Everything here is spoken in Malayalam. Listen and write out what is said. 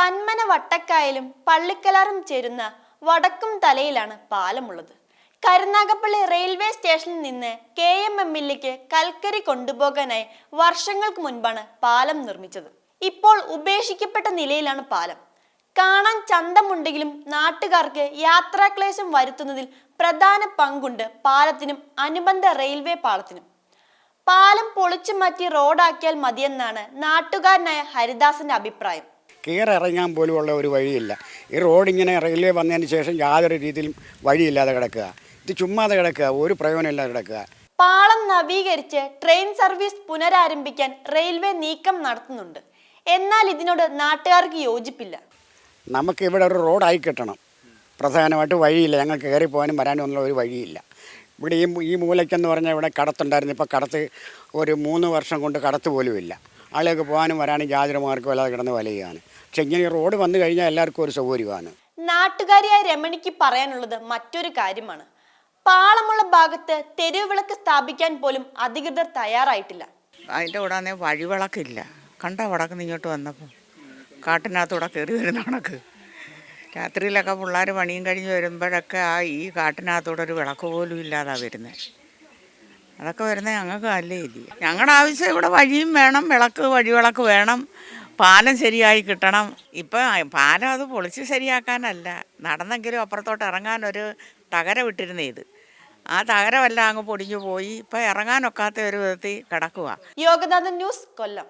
പന്മന വട്ടക്കായലും പള്ളിക്കലാറും ചേരുന്ന വടക്കും തലയിലാണ് പാലമുള്ളത്. കരുനാഗപ്പള്ളി റെയിൽവേ സ്റ്റേഷനിൽ നിന്ന് കെ എം എം എല്ലിലേക്ക് കൽക്കരി കൊണ്ടുപോകാനായി വർഷങ്ങൾക്ക് മുൻപാണ് പാലം നിർമ്മിച്ചത്. ഇപ്പോൾ ഉപേക്ഷിക്കപ്പെട്ട നിലയിലാണ് പാലം. കാണാൻ ചന്തമുണ്ടെങ്കിലും നാട്ടുകാർക്ക് യാത്രാക്ലേശം വരുത്തുന്നതിൽ പ്രധാന പങ്കുണ്ട് പാലത്തിനും അനുബന്ധ റെയിൽവേ പാലത്തിനും പാലം പൊളിച്ചു മാറ്റി റോഡാക്കിയാൽ മതിയെന്നാണ് നാട്ടുകാരനായ ഹരിദാസന്റെ അഭിപ്രായം. കയറി ഇറങ്ങാൻ പോലുമുള്ള ഒരു വഴിയില്ല. ഈ റോഡിങ്ങനെ റെയിൽവേ വന്നതിന് ശേഷം യാതൊരു രീതിയിലും വഴിയില്ലാതെ കിടക്കുക. ഇത് ചുമ്മാതെ കിടക്കുക. ഒരു പ്രയോജനമില്ലാതെ കിടക്കുക. പാളം നവീകരിച്ച് ട്രെയിൻ സർവീസ് പുനരാരംഭിക്കാൻ റെയിൽവേ നീക്കം നടത്തുന്നുണ്ട്. എന്നാൽ ഇതിനോട് നാട്ടുകാർക്ക് യോജിപ്പില്ല. നമുക്ക് ഇവിടെ ഒരു റോഡായി കിട്ടണം. പ്രധാനമായിട്ട് വഴിയില്ല. ഞങ്ങൾക്ക് കയറി പോകാനും വരാനും ഒന്നും ഒരു വഴിയില്ല. ഇവിടെ ഈ ഈ മൂലയ്ക്കെന്ന് പറഞ്ഞാൽ ഇവിടെ കടത്തുണ്ടായിരുന്നു. ഇപ്പോൾ കടത്ത് ഒരു മൂന്ന് വർഷം കൊണ്ട് കടത്ത് പോലുമില്ല. ഇല്ല ആളുകൾക്ക് പോകാനും വരാനും യാതൊരു മാർഗവും അല്ലാതെ കിടന്ന് വലയുകയാണ്. പക്ഷെ ഇങ്ങനെ റോഡ് വന്നു കഴിഞ്ഞാൽ എല്ലാവർക്കും ഒരു സൗകര്യമാണ്. നാട്ടുകാരിയായ രമണിക്ക് പറയാനുള്ളത് മറ്റൊരു കാര്യമാണ്. പാളമുള്ള ഭാഗത്ത് തെരുവ് വിളക്ക് സ്ഥാപിക്കാൻ പോലും അധികൃതർ തയ്യാറായിട്ടില്ല. അതിന്റെ കൂടാതെ വഴിവിളക്കില്ല. കണ്ട വടക്ക് ഇങ്ങോട്ട് വന്നപ്പോൾ കാട്ടിനകത്തൂടെ കയറി വരുന്ന കണക്ക്. രാത്രിയിലൊക്കെ പിള്ളേർ പണിയും കഴിഞ്ഞ് വരുമ്പോഴൊക്കെ ആ ഈ കാട്ടിനകത്തൂടെ ഒരു വിളക്ക് പോലും ഇല്ലാതാ വരുന്നത്. അതൊക്കെ വരുന്നത് ഞങ്ങൾക്ക് അല്ലേ ഇല്ല ഞങ്ങളുടെ ആവശ്യം ഇവിടെ വഴിയും വേണം വിളക്ക് വഴിവിളക്ക് വേണം പാലം ശരിയായി കിട്ടണം. ഇപ്പം പാലം അത് പൊളിച്ച് ശരിയാക്കാനല്ല. നടന്നെങ്കിലും അപ്പുറത്തോട്ട് ഇറങ്ങാനൊരു തകര വിട്ടിരുന്നേ ഇത്. ആ തകരമെല്ലാം അങ്ങ് പൊടിഞ്ഞു പോയി. ഇപ്പം ഇറങ്ങാനൊക്കാത്ത ഒരു വിധത്തിൽ കിടക്കുക യോഗനാഥൻ ന്യൂസ് കൊല്ലം.